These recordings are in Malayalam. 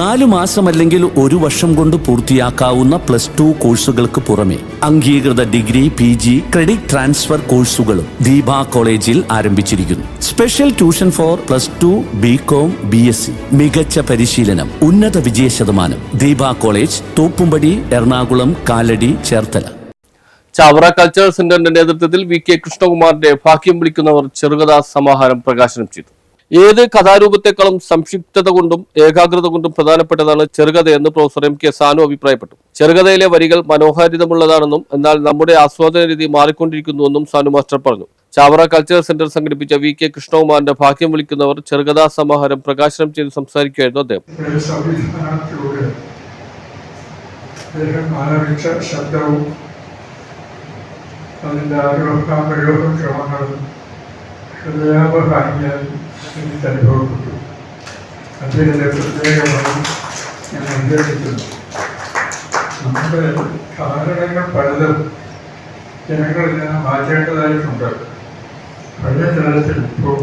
നാലു മാസമല്ലെങ്കിൽ ഒരു വർഷം കൊണ്ട് പൂർത്തിയാക്കാവുന്ന പ്ലസ് ടു കോഴ്സുകൾക്ക് പുറമെ അംഗീകൃത degree P G credit transfer കോഴ്സുകളും ദീപ കോളേജിൽ ആരംഭിച്ചിരിക്കുന്നു. Special tuition for plus two B com B S C. മികച്ച പരിശീലനം ഉന്നത വിജയ ശതമാനം. ദീപ കോളേജ് തോപ്പുംപടി എറണാകുളം കാലടി ചേർത്തല. ചാവറ കൾച്ചറൽ സെന്ററിന്റെ നേതൃത്വത്തിൽ വി കെ കൃഷ്ണകുമാറിന്റെ ഭാഗ്യം വിളിക്കുന്നവർ ചെറുകഥാ സമാഹാരം പ്രകാശനം ചെയ്തു. ഏത് കഥാരൂപത്തെക്കാളും സംക്ഷിപ്തത കൊണ്ടും ഏകാഗ്രത കൊണ്ടും പ്രധാനപ്പെട്ടതാണ് ചെറുകഥയെന്ന് പ്രൊഫസർ എം കെ സാനു അഭിപ്രായപ്പെട്ടു. ചെറുകഥയിലെ വരികൾ മനോഹാരിതമുള്ളതാണെന്നും എന്നാൽ നമ്മുടെ ആസ്വാദന രീതി മാറിക്കൊണ്ടിരിക്കുന്നുവെന്നും സാനു മാസ്റ്റർ പറഞ്ഞു. ചാവറ കൾച്ചറൽ സെന്റർ സംഘടിപ്പിച്ച വി കെ കൃഷ്ണകുമാറിന്റെ ഭാഗ്യം വിളിക്കുന്നവർ ചെറുകഥാ സമാഹാരം പ്രകാശനം ചെയ്ത് സംസാരിക്കുകയായിരുന്നു അദ്ദേഹം. ശബ്ദവും ഹൃദയാപഹാനിയായി എനിക്ക് അനുഭവപ്പെട്ടു. അദ്ദേഹത്തിന്റെ പ്രത്യേകമായി ഞാൻ അംഗീകരിക്കുന്നു നമ്മുടെ ധാരണകൾ പലതും ജനങ്ങൾ ഇതിനെ മാറ്റേണ്ടതായിട്ടുണ്ട്. പഴയ തലത്തിൽ ഇപ്പോൾ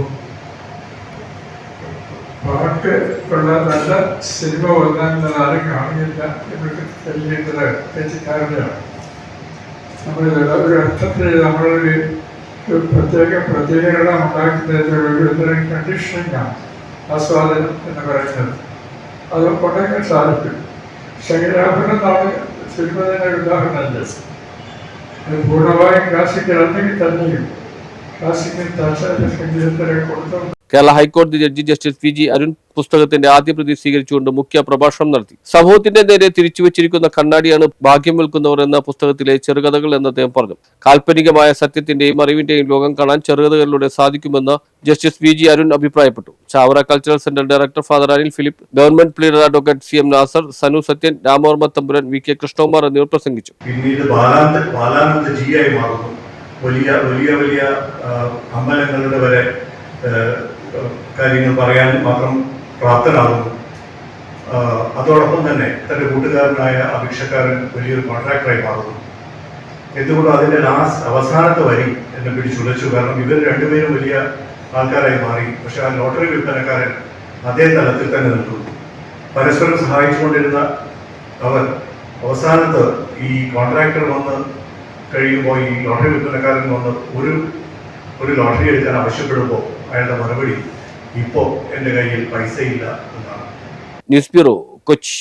പാട്ട് ഉള്ള നല്ല സിനിമ വന്നാൽ ആരും കാണുന്നില്ല എന്നൊക്കെ തെളിയേണ്ടത് തെറ്റിദ്ധാരണയാണ്. നമ്മൾ ഒരു അർത്ഥത്തിൽ നമ്മളൊരു പ്രത്യേക പ്രതികരണം ഉണ്ടാക്കുന്നതിന് ഒരു തരം കണ്ടീഷനിങ്ങാണ് ആസ്വാദനം എന്ന് പറയുന്നത് അത് കൊണ്ടൊക്കെ സാധിക്കും ശങ്കരാഭരണം നാളെ സിനിമ തന്നെ ഒരു ഉദാഹരണമല്ലേ അത് പൂർണ്ണമായും ക്ലാസിക്കൽ അല്ലെങ്കിൽ തന്നെയും ക്ലാസിക്കൽ താൽക്കാലിക സംഗീതത്തിനെ കൊടുത്തു കേരള ഹൈക്കോടതി judge justice P G Arun പുസ്തകത്തിന്റെ ആദ്യ പ്രതി സ്വീകരിച്ചുകൊണ്ട് മുഖ്യ പ്രഭാഷണം നടത്തി. സമൂഹത്തിന്റെ നേരെ തിരിച്ചുവച്ചിരിക്കുന്ന കണ്ണാടിയാണ് ഭാഗ്യം വിൽക്കുന്നവർ എന്ന പുസ്തകത്തിലെ ചെറുകഥകൾ എന്ന് അദ്ദേഹം പറഞ്ഞു. കാൽപ്പനികമായ സത്യത്തിന്റെയും അറിവിന്റെയും ലോകം കാണാൻ ചെറുകഥകളിലൂടെ സാധിക്കുമെന്ന് ജസ്റ്റിസ് പി ജി അരുൺ അഭിപ്രായപ്പെട്ടു. Chavara cultural centre director father Anil Philip government pleader advocate C M Nasar Sanu Sathyan Ramavarma Thampuran V K Krishnakumar എന്നിവർ പ്രസംഗിച്ചു. വലിയ വലിയ വലിയ അമ്പലങ്ങളുടെ വരെ കാര്യങ്ങൾ പറയാൻ മാത്രം പ്രാപ്തനാകുന്നു. അതോടൊപ്പം തന്നെ തന്റെ കൂട്ടുകാരനായ അപേക്ഷക്കാരൻ വലിയൊരു കോൺട്രാക്ടറായി മാറുന്നു. എന്തുകൊണ്ടും അതിന്റെ ലാസ്റ്റ് അവസാനത്തെ വരി എന്നെ പിടിച്ചുലച്ചു. കാരണം ഇവർ രണ്ടുപേരും വലിയ ആൾക്കാരായി മാറി. പക്ഷെ ആ ലോട്ടറി വിൽപ്പനക്കാരൻ അതേ തലത്തിൽ തന്നെ നിൽക്കുന്നു പരസ്പരം സഹായിച്ചുകൊണ്ടിരുന്ന അവർ അവസാനത്ത് ഈ കോൺട്രാക്ടർ വന്ന് കഴിയുമ്പോൾ ഈ ലോട്ടറി വിൽപ്പനക്കാരൻ വന്ന് ഒരു ഒരു ലോട്ടറി എടുക്കാൻ ആവശ്യപ്പെടുമ്പോൾ അയാളുടെ മറുപടി ഇപ്പോൾ എന്റെ കയ്യിൽ പൈസയില്ല എന്നാണ്. News bureau Kochi.